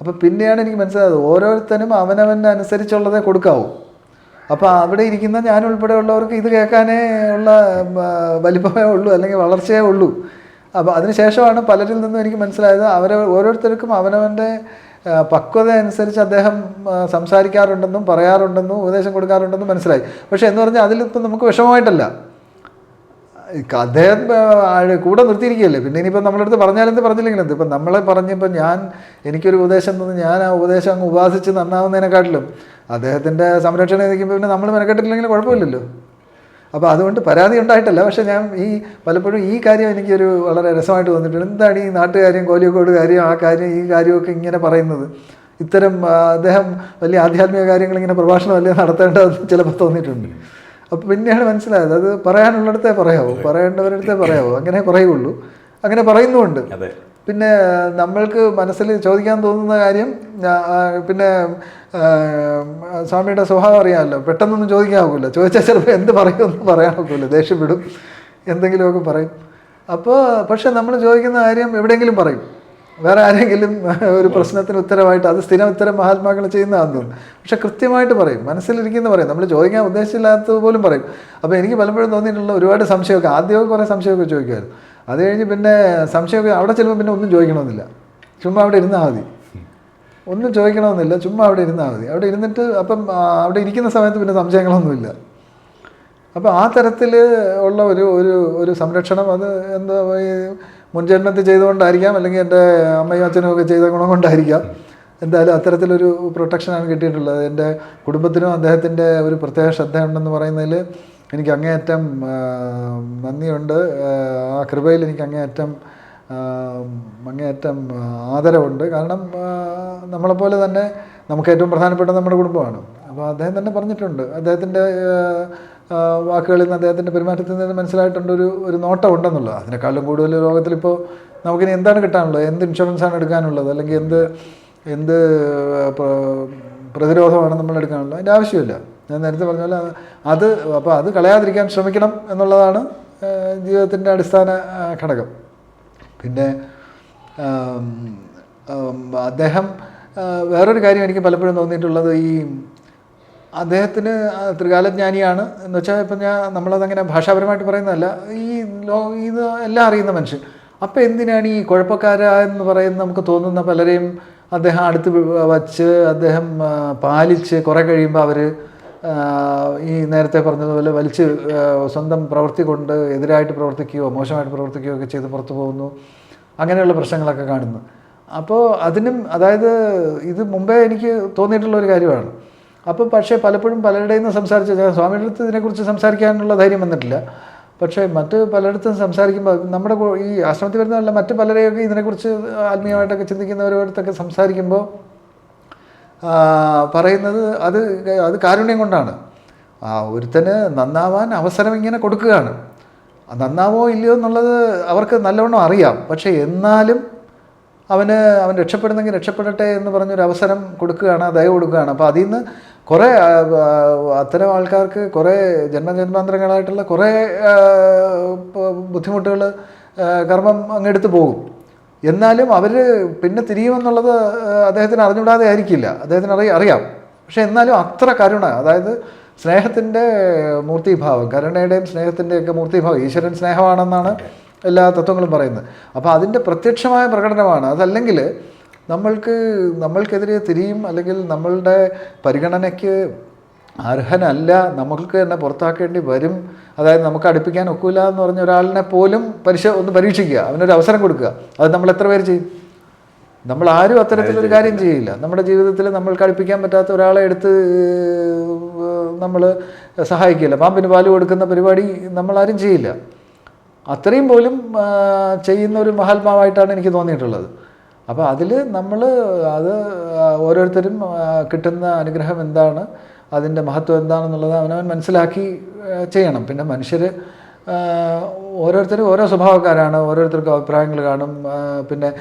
അപ്പോൾ പിന്നെയാണ് എനിക്ക് മനസ്സിലായത് ഓരോരുത്തരും അവനവന് അനുസരിച്ചുള്ളതേ കൊടുക്കാവൂ. അപ്പോൾ അവിടെ ഇരിക്കുന്ന ഞാൻ ഉൾപ്പെടെയുള്ളവർക്ക് ഇത് കേൾക്കാനേ ഉള്ള വലിപ്പമേ ഉള്ളൂ അല്ലെങ്കിൽ വളർച്ചയേ ഉള്ളൂ. അപ്പോൾ അതിനുശേഷമാണ് പലരിൽ നിന്നും എനിക്ക് മനസ്സിലായത് അവരെ ഓരോരുത്തർക്കും അവനവന്റെ പക്വത അനുസരിച്ച് അദ്ദേഹം സംസാരിക്കാറുണ്ടെന്നും പറയാറുണ്ടെന്നും ഉപദേശം കൊടുക്കാറുണ്ടെന്നും മനസ്സിലായി. പക്ഷേ എന്ന് പറഞ്ഞാൽ അതിലിപ്പം നമുക്ക് വിഷമമായിട്ടല്ല. അദ്ദേഹം കൂടെ നിർത്തിയിരിക്കുകയല്ലേ? പിന്നെ ഇനിയിപ്പോൾ നമ്മളടുത്ത് പറഞ്ഞാലെന്ത് പറഞ്ഞില്ലെങ്കിലും എന്ത്? ഇപ്പം നമ്മളെ പറഞ്ഞപ്പോൾ ഞാൻ എനിക്കൊരു ഉപദേശം തന്നു ഞാൻ ആ ഉപദേശം അങ്ങ് ഉപാസിച്ച് നന്നാവുന്നതിനെക്കാട്ടിലും അദ്ദേഹത്തിന്റെ സംരക്ഷണം നിൽക്കുമ്പോൾ പിന്നെ നമ്മൾ മെനക്കെട്ടില്ലെങ്കിൽ കുഴപ്പമില്ലല്ലോ. അപ്പോൾ അതുകൊണ്ട് പരാതി ഉണ്ടായിട്ടല്ല. പക്ഷേ ഞാൻ ഈ പലപ്പോഴും ഈ കാര്യം എനിക്കൊരു വളരെ രസമായിട്ട് തോന്നിയിട്ടുണ്ട്. എന്താണ് ഈ നാട്ടുകാര്യം കോലിയക്കോട് കാര്യം ആ കാര്യം ഈ കാര്യമൊക്കെ ഇങ്ങനെ പറയുന്നത്? ഇത്തരം അദ്ദേഹം വലിയ ആധ്യാത്മിക കാര്യങ്ങൾ ഇങ്ങനെ പ്രഭാഷണമല്ലേ നടത്തേണ്ടതെന്ന് ചിലപ്പോൾ തോന്നിയിട്ടുണ്ട്. അപ്പോൾ പിന്നെയാണ് മനസ്സിലായത്. അത് പറയാനുള്ളിടത്തേ പറയാവൂ. പറയേണ്ടവരടുത്തേ പറയാവൂ. അങ്ങനെ പറയുള്ളൂ അങ്ങനെ പറയുന്നുമുണ്ട്. പിന്നെ നമ്മൾക്ക് മനസ്സിൽ ചോദിക്കാൻ തോന്നുന്ന കാര്യം പിന്നെ സ്വാമിയുടെ സ്വഭാവം അറിയാമല്ലോ. പെട്ടെന്നൊന്നും ചോദിക്കാൻ ചോദിച്ചാൽ ചിലപ്പോൾ എന്ത് പറയുമെന്ന് പറയാൻ ഒക്കില്ല. ദേഷ്യപ്പെടും എന്തെങ്കിലുമൊക്കെ പറയും. അപ്പോൾ പക്ഷെ നമ്മൾ ചോദിക്കുന്ന കാര്യം എവിടെയെങ്കിലും പറയും. വേറെ ആരെങ്കിലും ഒരു പ്രശ്നത്തിന് ഉത്തരമായിട്ട് അത് സ്ഥിരം ഉത്തരം മഹാത്മാക്കൾ ചെയ്യുന്നതാണെന്ന് തോന്നുന്നു പക്ഷെ കൃത്യമായിട്ട് പറയും. മനസ്സിലിരിക്കുന്ന പറയും. നമ്മൾ ചോദിക്കാൻ ഉദ്ദേശിച്ചില്ലാത്തത് പോലും പറയും. അപ്പോൾ എനിക്ക് പലപ്പോഴും തോന്നിയിട്ടുള്ള ഒരുപാട് സംശയമൊക്കെ. ആദ്യമൊക്കെ കുറേ സംശയമൊക്കെ ചോദിക്കുമായിരുന്നു. അത് കഴിഞ്ഞ് പിന്നെ സംശയമൊക്കെ അവിടെ ചെല്ലുമ്പോൾ പിന്നെ ഒന്നും ചോദിക്കണമെന്നില്ല. ചുമ്മാ അവിടെ ഇരുന്നാൽ മതി. ഒന്നും ചോദിക്കണമെന്നില്ല. ചുമ്മാ അവിടെ ഇരുന്നാൽ മതി. അവിടെ ഇരുന്നിട്ട് അപ്പം അവിടെ ഇരിക്കുന്ന സമയത്ത് പിന്നെ സംശയങ്ങളൊന്നുമില്ല. അപ്പോൾ ആ തരത്തിൽ ഉള്ള ഒരു ഒരു ഒരു സംരക്ഷണം അത് എന്താ ഈ മുൻജന്മത്തിൽ ചെയ്തുകൊണ്ടായിരിക്കാം അല്ലെങ്കിൽ എന്റെ അമ്മയും അച്ഛനും ഒക്കെ ചെയ്ത ഗുണം കൊണ്ടായിരിക്കാം. എന്തായാലും അത്തരത്തിലൊരു പ്രൊട്ടക്ഷനാണ് കിട്ടിയിട്ടുള്ളത്. എന്റെ കുടുംബത്തിനും അദ്ദേഹത്തിന്റെ ഒരു പ്രത്യേക ശ്രദ്ധയുണ്ടെന്ന് പറയുന്നതിൽ എനിക്ക് അങ്ങേയറ്റം നന്ദിയുണ്ട്. ആ, കൃപയിൽ എനിക്ക് അങ്ങേയറ്റം അങ്ങേയറ്റം ആദരവുണ്ട്. കാരണം നമ്മളെപ്പോലെ തന്നെ നമുക്ക് ഏറ്റവും പ്രധാനപ്പെട്ട നമ്മുടെ കുടുംബമാണ്. അപ്പോൾ അദ്ദേഹം തന്നെ പറഞ്ഞിട്ടുണ്ട്. അദ്ദേഹത്തിന്റെ വാക്കുകളിൽ നിന്ന് അദ്ദേഹത്തിന്റെ പെരുമാറ്റത്തിൽ നിന്ന് മനസ്സിലായിട്ടുണ്ട് ഒരു ഒരു നോട്ടം ഉണ്ടെന്നുള്ളത്. അതിനേക്കാളും കൂടുതൽ ലോകത്തിലിപ്പോൾ നമുക്കിനി എന്താണ് കിട്ടാനുള്ളത്? എന്ത് ഇൻഷുറൻസാണ് എടുക്കാനുള്ളത്? അല്ലെങ്കിൽ എന്ത് എന്ത് പ്രതിരോധമാണ് നമ്മൾ എടുക്കാനുള്ളത്? അതിന്റെ ആവശ്യമില്ല. ഞാൻ നേരത്തെ പറഞ്ഞ പോലെ അത് അപ്പോൾ അത് കളയാതിരിക്കാൻ ശ്രമിക്കണം എന്നുള്ളതാണ് ജീവിതത്തിന്റെ അടിസ്ഥാന ഘടകം. പിന്നെ അദ്ദേഹം വേറൊരു കാര്യം എനിക്ക് പലപ്പോഴും തോന്നിയിട്ടുള്ളത് ഈ അദ്ദേഹത്തിന് ത്രികാലജ്ഞാനിയാണ് എന്ന് വെച്ചാൽ ഇപ്പം ഞാൻ നമ്മളതങ്ങനെ ഭാഷാപരമായിട്ട് പറയുന്നതല്ല ഈ ലോ ഇത് എല്ലാം അറിയുന്ന മനുഷ്യൻ. അപ്പോൾ എന്തിനാണ് ഈ കുഴപ്പക്കാര എന്ന് പറയുന്ന നമുക്ക് തോന്നുന്ന പലരെയും അദ്ദേഹം അടുത്ത് വച്ച് അദ്ദേഹം പാലിച്ച് കുറേ കഴിയുമ്പോൾ അവർ ഈ നേരത്തെ പറഞ്ഞതുപോലെ വലിച്ച് സ്വന്തം പ്രവൃത്തി കൊണ്ട് എതിരായിട്ട് പ്രവർത്തിക്കുകയോ മോശമായിട്ട് പ്രവർത്തിക്കുകയോ ഒക്കെ ചെയ്ത് പുറത്തു പോകുന്നു. അങ്ങനെയുള്ള പ്രശ്നങ്ങളൊക്കെ കാണുന്നു. അപ്പോൾ അതിനും അതായത് ഇത് മുമ്പേ എനിക്ക് തോന്നിയിട്ടുള്ള ഒരു കാര്യമാണ്. അപ്പോൾ പക്ഷേ പലപ്പോഴും പലരുടെയും ഞാൻ സ്വാമിയുടെ അടുത്ത് ഇതിനെക്കുറിച്ച് സംസാരിക്കാനുള്ള ധൈര്യം വന്നിട്ടില്ല. പക്ഷേ മറ്റ് പലയിടത്തും സംസാരിക്കുമ്പോൾ നമ്മുടെ ഈ ആശ്രമത്തിൽ വരുന്നതല്ല മറ്റ് പലരെയൊക്കെ ഇതിനെക്കുറിച്ച് ആത്മീയമായിട്ടൊക്കെ ചിന്തിക്കുന്നവരോടത്തൊക്കെ സംസാരിക്കുമ്പോൾ പറയുന്നത് അത് അത് കാരുണ്യം കൊണ്ടാണ്. ഒരുത്തന് നന്നാവാൻ അവസരം ഇങ്ങനെ കൊടുക്കുകയാണ്. നന്നാവോ ഇല്ലയോ എന്നുള്ളത് അവർക്ക് നല്ലവണ്ണം അറിയാം. പക്ഷേ എന്നാലും അവന് അവൻ രക്ഷപ്പെടുന്നെങ്കിൽ രക്ഷപ്പെടട്ടെ എന്ന് പറഞ്ഞൊരു അവസരം കൊടുക്കുകയാണ് ദയ കൊടുക്കുകയാണ്. അപ്പോൾ അതിൽ നിന്ന് കുറേ അത്തരം ആൾക്കാർക്ക് കുറേ ജന്മജന്മാന്തരങ്ങളായിട്ടുള്ള കുറേ ബുദ്ധിമുട്ടുകൾ കർമ്മം അങ്ങെടുത്ത് പോകും. എന്നാലും അവർ പിന്നെ തിരിയുമെന്നുള്ളത് അദ്ദേഹത്തിന് അറിഞ്ഞുകൂടാതെ ആയിരിക്കില്ല. അദ്ദേഹത്തിന് അറിയ അറിയാം. പക്ഷേ എന്നാലും അത്ര കരുണ അതായത് സ്നേഹത്തിന്റെ മൂർത്തിഭാവം കരുണയുടെയും സ്നേഹത്തിന്റെയൊക്കെ മൂർത്തിഭാവം ഈശ്വരൻ സ്നേഹമാണെന്നാണ് എല്ലാ തത്വങ്ങളും പറയുന്നത്. അപ്പോൾ അതിന്റെ പ്രത്യക്ഷമായ പ്രകടനമാണ്. അതല്ലെങ്കിൽ നമ്മൾക്ക് നമ്മൾക്കെതിരെ തിരിയും അല്ലെങ്കിൽ നമ്മളുടെ പരിഗണനയ്ക്ക് അർഹനല്ല നമുക്ക് തന്നെ പുറത്താക്കേണ്ടി വരും. അതായത് നമുക്ക് അടുപ്പിക്കാൻ ഒക്കില്ല എന്ന് പറഞ്ഞ ഒരാളിനെ പോലും പരിശ ഒന്ന് പരീക്ഷിക്കുക. അവനൊരു അവസരം കൊടുക്കുക. അത് നമ്മൾ എത്ര പേര് ചെയ്യും? നമ്മൾ ആരും അത്തരത്തിലൊരു കാര്യം ചെയ്യില്ല. നമ്മുടെ ജീവിതത്തിൽ നമ്മൾക്ക് അടുപ്പിക്കാൻ പറ്റാത്ത ഒരാളെ എടുത്ത് നമ്മൾ സഹായിക്കില്ല. പാമ്പിന് പാൽ കൊടുക്കുന്ന പരിപാടി നമ്മളാരും ചെയ്യില്ല. അത്രയും പോലും ചെയ്യുന്ന ഒരു മഹാത്മാവായിട്ടാണ് എനിക്ക് തോന്നിയിട്ടുള്ളത്. അപ്പോൾ അതിൽ നമ്മൾ അത് ഓരോരുത്തരും കിട്ടുന്ന അനുഗ്രഹം എന്താണ്? അതിന്റെ മഹത്വം എന്താണെന്നുള്ളത് അവനവൻ മനസ്സിലാക്കി ചെയ്യണം. പിന്നെ മനുഷ്യർ ഓരോരുത്തരും ഓരോ സ്വഭാവക്കാരാണ് ഓരോരുത്തർക്കും അഭിപ്രായങ്ങൾ കാണും. പിന്നെ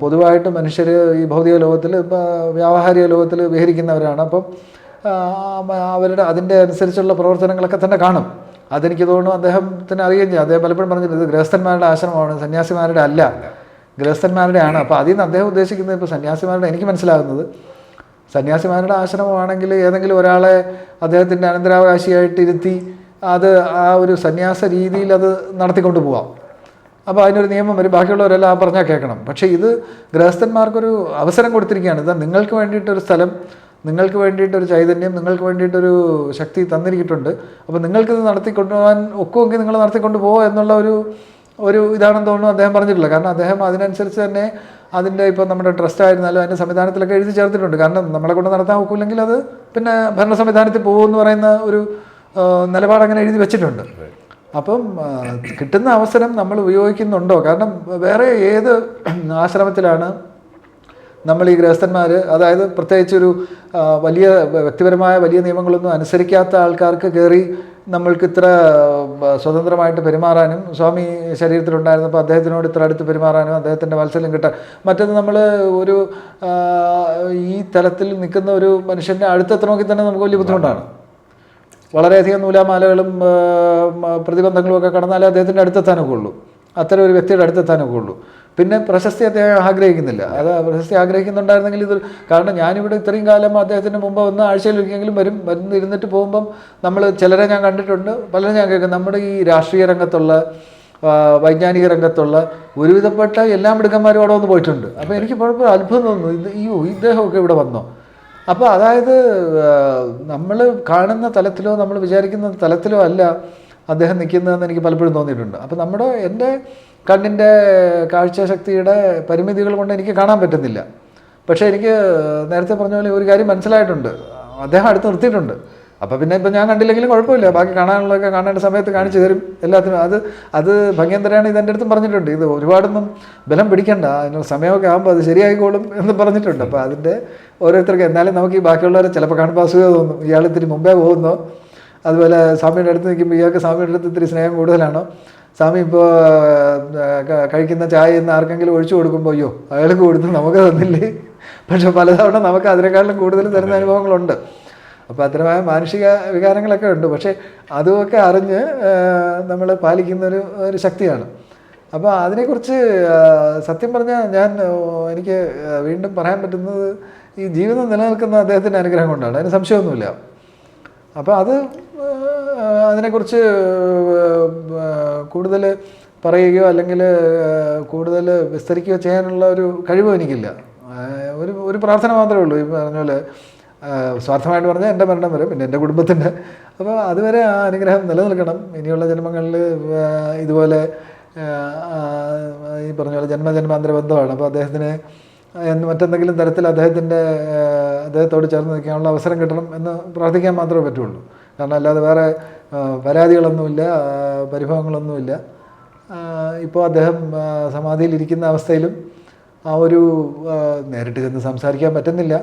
പൊതുവായിട്ട് മനുഷ്യർ ഈ ഭൗതിക ലോകത്തിൽ വ്യാവഹാരിക ലോകത്തിൽ വിഹരിക്കുന്നവരാണ്. അപ്പം അവരുടെ അതിന്റെ അനുസരിച്ചുള്ള പ്രവർത്തനങ്ങളൊക്കെ തന്നെ കാണും. അതെനിക്ക് തോന്നുന്നു അദ്ദേഹത്തിന് അറിയുകയും ചെയ്യും. അദ്ദേഹം പലപ്പോഴും പറഞ്ഞിട്ടുണ്ട് ഇത് ഗൃഹസ്ഥന്മാരുടെ ആശ്രമമാണ് സന്യാസിമാരുടെ അല്ല. ഗൃഹസ്ഥന്മാരുടെ ആണ് അപ്പോൾ അതിൽ നിന്ന് അദ്ദേഹം ഉദ്ദേശിക്കുന്നത് ഇപ്പോൾ സന്യാസിമാരുടെ എനിക്ക് മനസ്സിലാകുന്നത് സന്യാസിമാരുടെ ആശ്രമമാണെങ്കിൽ ഏതെങ്കിലും ഒരാളെ അദ്ദേഹത്തിന്റെ അനന്തരാവകാശിയായിട്ട് ഇരുത്തി അത് ആ ഒരു സന്യാസ രീതിയിൽ അത് നടത്തിക്കൊണ്ട് പോവാം. അപ്പോൾ അതിനൊരു നിയമം വരും. ബാക്കിയുള്ളവരെല്ലാം ആ പറഞ്ഞാൽ കേൾക്കണം. പക്ഷേ ഇത് ഗൃഹസ്ഥന്മാർക്കൊരു അവസരം കൊടുത്തിരിക്കുകയാണ്. ഇത് നിങ്ങൾക്ക് വേണ്ടിയിട്ടൊരു സ്ഥലം നിങ്ങൾക്ക് വേണ്ടിയിട്ടൊരു ചൈതന്യം നിങ്ങൾക്ക് വേണ്ടിയിട്ടൊരു ശക്തി തന്നിരിക്കിട്ടുണ്ട്. അപ്പോൾ നിങ്ങൾക്കിത് നടത്തിക്കൊണ്ടുപോകാൻ ഒക്കുമെങ്കിൽ നിങ്ങൾ നടത്തിക്കൊണ്ട് പോകുക എന്നുള്ള ഒരു ഒരു ഇതാണെന്ന് തോന്നുന്നു അദ്ദേഹം പറഞ്ഞിട്ടില്ല. കാരണം അദ്ദേഹം അതിനനുസരിച്ച് തന്നെ അതിന്റെ ഇപ്പോൾ നമ്മുടെ ട്രസ്റ്റ് ആയിരുന്നാലും അതിന്റെ സംവിധാനത്തിലൊക്കെ എഴുതി ചേർത്തിട്ടുണ്ട്. കാരണം നമ്മളെ കൊണ്ട് നടത്താൻ ഒക്കില്ലെങ്കിൽ അത് പിന്നെ ഭരണ സംവിധാനത്തിൽ പോകുമെന്ന് പറയുന്ന ഒരു നിലപാട് അങ്ങനെ എഴുതി വെച്ചിട്ടുണ്ട്. അപ്പം കിട്ടുന്ന അവസരം നമ്മൾ ഉപയോഗിക്കുന്നുണ്ടോ? കാരണം വേറെ ഏത് ആശ്രമത്തിലാണ് നമ്മൾ ഈ ഗൃഹസ്ഥന്മാർ അതായത് പ്രത്യേകിച്ച് ഒരു വലിയ വ്യക്തിപരമായ വലിയ നിയമങ്ങളൊന്നും അനുസരിക്കാത്ത ആൾക്കാർക്ക് കയറി നമ്മൾക്ക് ഇത്ര സ്വതന്ത്രമായിട്ട് പെരുമാറാനും സ്വാമി ശരീരത്തിലുണ്ടായിരുന്നപ്പോൾ അദ്ദേഹത്തിനോട് ഇത്ര അടുത്ത് പെരുമാറാനും അദ്ദേഹത്തിന്റെ വാത്സല്യം കിട്ടാൻ മറ്റത് നമ്മൾ ഒരു ഈ തലത്തിൽ നിൽക്കുന്ന ഒരു മനുഷ്യന്റെ അടുത്തെത്തണമെങ്കിൽ തന്നെ നമുക്ക് വലിയ ബുദ്ധിമുട്ടാണ്. വളരെയധികം നൂലാമാലകളും പ്രതിബന്ധങ്ങളും ഒക്കെ കടന്നാലേ അദ്ദേഹത്തിന്റെ അടുത്തെത്താനൊക്കെ ഉള്ളൂ. അത്തരം ഒരു വ്യക്തിയുടെ അടുത്തെത്താനൊക്കെ ഉള്ളൂ. പിന്നെ പ്രശസ്തി അദ്ദേഹം ആഗ്രഹിക്കുന്നില്ല. അത് പ്രശസ്തി ആഗ്രഹിക്കുന്നുണ്ടായിരുന്നെങ്കിൽ ഇത് കാരണം ഞാനിവിടെ ഇത്രയും കാലം അദ്ദേഹത്തിന് മുമ്പ് ഒന്ന് ആഴ്ചയിലൊരിക്കലെങ്കിലും വരും വന്നിരുന്നിട്ട് പോകുമ്പം നമ്മൾ ചിലരെ ഞാൻ കണ്ടിട്ടുണ്ട് പലരും ഞാൻ കേൾക്കും. നമ്മുടെ ഈ രാഷ്ട്രീയ രംഗത്തുള്ള വൈജ്ഞാനിക രംഗത്തുള്ള ഒരുവിധപ്പെട്ട എല്ലാ മിടുക്കന്മാരും അവിടെ വന്ന് പോയിട്ടുണ്ട്. അപ്പോൾ എനിക്ക് പലപ്പോഴും അത്ഭുതം തോന്നുന്നു ഇത് അയ്യോ ഇദ്ദേഹമൊക്കെ ഇവിടെ വന്നോ? അപ്പോൾ അതായത് നമ്മൾ കാണുന്ന തലത്തിലോ നമ്മൾ വിചാരിക്കുന്ന തലത്തിലോ അല്ല അദ്ദേഹം നിൽക്കുന്നതെന്ന് എനിക്ക് പലപ്പോഴും തോന്നിയിട്ടുണ്ട്. അപ്പോൾ നമ്മുടെ എന്റെ കണ്ണിന്റെ കാഴ്ചശക്തിയുടെ പരിമിതികൾ കൊണ്ട് എനിക്ക് കാണാൻ പറ്റുന്നില്ല. പക്ഷേ എനിക്ക് നേരത്തെ പറഞ്ഞ പോലെ ഒരു കാര്യം മനസ്സിലായിട്ടുണ്ട്. അദ്ദേഹം അടുത്ത് നിർത്തിയിട്ടുണ്ട്. അപ്പോൾ പിന്നെ ഇപ്പം ഞാൻ കണ്ടില്ലെങ്കിലും കുഴപ്പമില്ല. ബാക്കി കാണാനുള്ളതൊക്കെ കാണേണ്ട സമയത്ത് കാണിച്ചു തരും. എല്ലാത്തിനും അത് അത് ഭംഗ്യന്തരാണ് ഇത് എന്റെ അടുത്തും പറഞ്ഞിട്ടുണ്ട്. ഇത് ഒരുപാടൊന്നും ബലം പിടിക്കണ്ട. അതിനുള്ള സമയമൊക്കെ ആകുമ്പോൾ അത് ശരിയായിക്കോളും എന്ന് പറഞ്ഞിട്ടുണ്ട്. അപ്പോൾ അതിന്റെ ഓരോരുത്തർക്ക് എന്നാലും നമുക്ക് ഈ ബാക്കിയുള്ളവരെ ചിലപ്പോൾ കാണുമ്പോൾ അസൂയ തോന്നും. ഇയാൾ ഇത്തിരി മുമ്പേ പോകുന്നു. അതുപോലെ സ്വാമിയുടെ അടുത്ത് നിൽക്കുമ്പോൾ ഇയാൾക്ക് സ്വാമിയുടെ അടുത്ത് ഇത്തിരി സ്നേഹം കൂടുതലാണോ? സ്വാമി ഇപ്പോൾ കഴിക്കുന്ന ചായ എന്ന് ആർക്കെങ്കിലും ഒഴിച്ചു കൊടുക്കുമ്പോൾ അയ്യോ അയാൾ കൊടുത്ത് നമുക്ക് തന്നില്ലേ? പക്ഷെ പലതവണ നമുക്ക് അതിനേക്കാളും കൂടുതൽ തരുന്ന അനുഭവങ്ങളുണ്ട്. അപ്പോൾ അത്തരമായ മാനുഷിക വികാരങ്ങളൊക്കെ ഉണ്ട്. പക്ഷേ അതുമൊക്കെ അറിഞ്ഞ് നമ്മൾ പാലിക്കുന്ന ഒരു ഒരു ശക്തിയാണ്. അപ്പോൾ അതിനെക്കുറിച്ച് സത്യം പറഞ്ഞാൽ ഞാൻ എനിക്ക് വീണ്ടും പറയാൻ പറ്റുന്നത് ഈ ജീവിതം നിലനിൽക്കുന്ന അദ്ദേഹത്തിന്റെ അനുഗ്രഹം കൊണ്ടാണ്. അതിന് സംശയമൊന്നുമില്ല. അപ്പോൾ അത് അതിനെക്കുറിച്ച് കൂടുതൽ പറയുകയോ അല്ലെങ്കിൽ കൂടുതൽ വിസ്തരിക്കുകയോ ചെയ്യാനുള്ള ഒരു കഴിവ് എനിക്കില്ല. ഒരു ഒരു പ്രാർത്ഥന മാത്രമേ ഉള്ളൂ. ഈ പറഞ്ഞ പോലെ സ്വാർത്ഥമായിട്ട് പറഞ്ഞാൽ എന്റെ മരണം വരെ പിന്നെ എന്റെ കുടുംബത്തിന്റെ അപ്പോൾ അതുവരെ ആ അനുഗ്രഹം നിലനിൽക്കണം. ഇനിയുള്ള ജന്മങ്ങളിൽ ഇതുപോലെ ഈ പറഞ്ഞ പോലെ ജന്മജന്മാന്തര ബന്ധമാണ് അപ്പോൾ അദ്ദേഹത്തിന് മറ്റെന്തെങ്കിലും തരത്തിൽ അദ്ദേഹത്തിന്റെ അദ്ദേഹത്തോട് ചേർന്ന് നിൽക്കാനുള്ള അവസരം കിട്ടണം എന്ന് പ്രാർത്ഥിക്കാൻ മാത്രമേ പറ്റുള്ളൂ. കാരണം അല്ലാതെ വേറെ പരാതികളൊന്നുമില്ല പരിഭവങ്ങളൊന്നുമില്ല. ഇപ്പോൾ അദ്ദേഹം സമാധിയിലിരിക്കുന്ന അവസ്ഥയിലും ആ ഒരു നേരിട്ട് ചെന്ന് സംസാരിക്കാൻ പറ്റുന്നില്ല.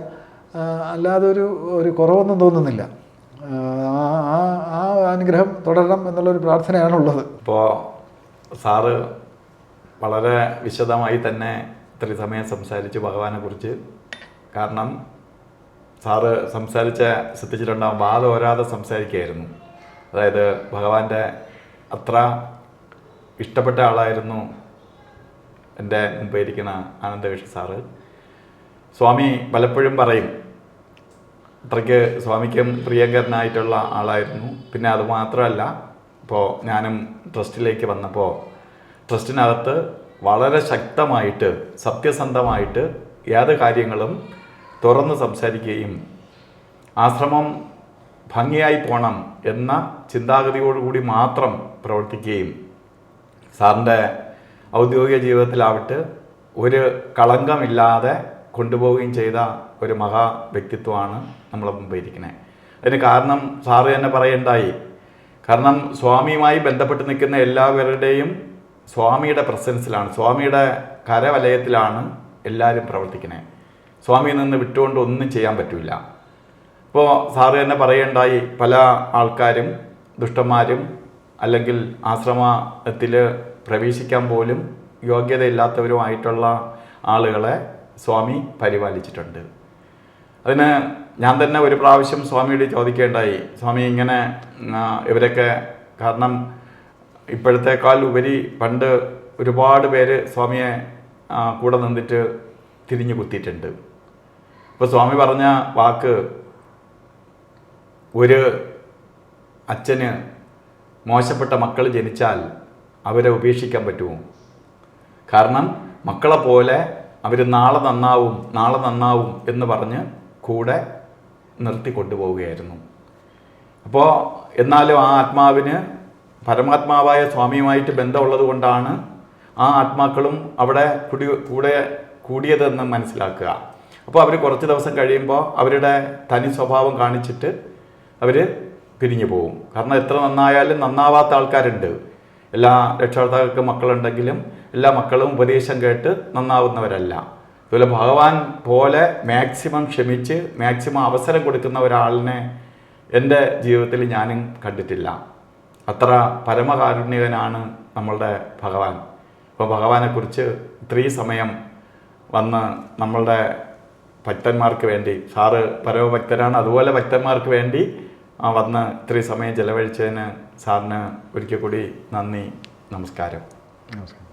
അല്ലാതെ ഒരു ഒരു കുറവൊന്നും തോന്നുന്നില്ല. ആ- ആ അനുഗ്രഹം തുടരണം എന്നുള്ളൊരു പ്രാർത്ഥനയാണുള്ളത്. ഇപ്പോൾ സാറ് വളരെ വിശദമായി തന്നെ ഇത്രയും സമയം സംസാരിച്ചു ഭഗവാനെ കുറിച്ച്. കാരണം സാറ് സംസാരിച്ച ശ്രദ്ധിച്ചിട്ടുണ്ടാകും വാദം ഓരാതെ സംസാരിക്കുകയായിരുന്നു. അതായത് ഭഗവാന്റെ അത്ര ഇഷ്ടപ്പെട്ട ആളായിരുന്നു എന്റെ മുമ്പേ ഇരിക്കുന്ന ആനന്ദകൃഷ്ണ സാറ്. സ്വാമി പലപ്പോഴും പറയും അത്രയ്ക്ക് സ്വാമിക്കും പ്രിയങ്കരനായിട്ടുള്ള ആളായിരുന്നു. പിന്നെ അത് മാത്രമല്ല ഇപ്പോൾ ഞാനും ട്രസ്റ്റിലേക്ക് വന്നപ്പോൾ ട്രസ്റ്റിനകത്ത് വളരെ ശക്തമായിട്ട് സത്യസന്ധമായിട്ട് ഏത് കാര്യങ്ങളും തുറന്ന് സംസാരിക്കുകയും ആശ്രമം ഭംഗിയായി പോകണം എന്ന ചിന്താഗതിയോടുകൂടി മാത്രം പ്രവർത്തിക്കുകയും സാറിന്റെ ഔദ്യോഗിക ജീവിതത്തിലാവട്ടെ ഒരു കളങ്കമില്ലാതെ കൊണ്ടുപോവുകയും ചെയ്ത ഒരു മഹാ വ്യക്തിത്വമാണ് നമ്മളെ മുമ്പ് ഇരിക്കുന്നത് അതിന് കാരണം സാറ് തന്നെ പറയണ്ടായി. കാരണം സ്വാമിയുമായി ബന്ധപ്പെട്ട് നിൽക്കുന്ന എല്ലാവരുടെയും സ്വാമിയുടെ പ്രസൻസിലാണ് സ്വാമിയുടെ കരവലയത്തിലാണ് എല്ലാവരും പ്രവർത്തിക്കുന്നത് സ്വാമിയിൽ നിന്ന് വിട്ടുകൊണ്ട് ഒന്നും ചെയ്യാൻ പറ്റില്ല ഇപ്പോൾ സാറ് തന്നെ പറയേണ്ടായി പല ആൾക്കാരും ദുഷ്ടന്മാരും അല്ലെങ്കിൽ ആശ്രമത്തിൽ പ്രവേശിക്കാൻ പോലും യോഗ്യതയില്ലാത്തവരുമായിട്ടുള്ള ആളുകളെ സ്വാമി പരിപാലിച്ചിട്ടുണ്ട്. അതിന് ഞാൻ തന്നെ ഒരു പ്രാവശ്യം സ്വാമിയോട് ചോദിക്കേണ്ടായി സ്വാമി ഇങ്ങനെ ഇവരൊക്കെ കാരണം ഇപ്പോഴത്തേക്കാൾ ഉപരി പണ്ട് ഒരുപാട് പേര് സ്വാമിയെ കൂടെ നിന്നിട്ട് തിരിഞ്ഞു കുത്തിയിട്ടുണ്ട്. ഇപ്പോൾ സ്വാമി പറഞ്ഞ വാക്ക് ഒരു അച്ഛന് മോശപ്പെട്ട മക്കൾ ജനിച്ചാൽ അവരെ ഉപേക്ഷിക്കാൻ പറ്റുമോ? കാരണം മക്കളെ പോലെ അവർ നാളെ നന്നാവും നാളെ നന്നാവും എന്ന് പറഞ്ഞ് കൂടെ നിർത്തി കൊണ്ടുപോവുകയായിരുന്നു. അപ്പോൾ എന്നാലും ആ ആത്മാവിന് പരമാത്മാവായ സ്വാമിയുമായിട്ട് ബന്ധമുള്ളത് കൊണ്ടാണ് ആ ആത്മാക്കളും അവിടെ കുടി കൂടെ കൂടിയതെന്ന് മനസ്സിലാക്കുക. അപ്പോൾ അവർ കുറച്ച് ദിവസം കഴിയുമ്പോൾ അവരുടെ തനി സ്വഭാവം കാണിച്ചിട്ട് അവർ പിരിഞ്ഞു പോകും കാരണം എത്ര നന്നായാലും നന്നാവാത്ത ആൾക്കാരുണ്ട്. എല്ലാ രക്ഷകർത്താക്കൾക്ക് മക്കളുണ്ടെങ്കിലും എല്ലാ മക്കളും ഉപദേശം കേട്ട് നന്നാവുന്നവരല്ല. അതുപോലെ ഭഗവാൻ പോലെ മാക്സിമം ക്ഷമിച്ച് മാക്സിമം അവസരം കൊടുക്കുന്ന ഒരാളിനെ എന്റെ ജീവിതത്തിൽ ഞാനും കണ്ടിട്ടില്ല. അത്ര പരമകാരുണ്യകനാണ് നമ്മളുടെ ഭഗവാൻ. അപ്പോൾ ഭഗവാനെക്കുറിച്ച് ഇത്രയും സമയം വന്ന് നമ്മളുടെ ഭക്തന്മാർക്ക് വേണ്ടി സാറ് പരമഭക്തരാണ് അതുപോലെ ഭക്തന്മാർക്ക് വേണ്ടി വന്ന് ഇത്രയും സമയം ചെലവഴിച്ചതിന് സാറിന് ഒരിക്കൽ കൂടി നന്ദി നമസ്കാരം. നമസ്കാരം.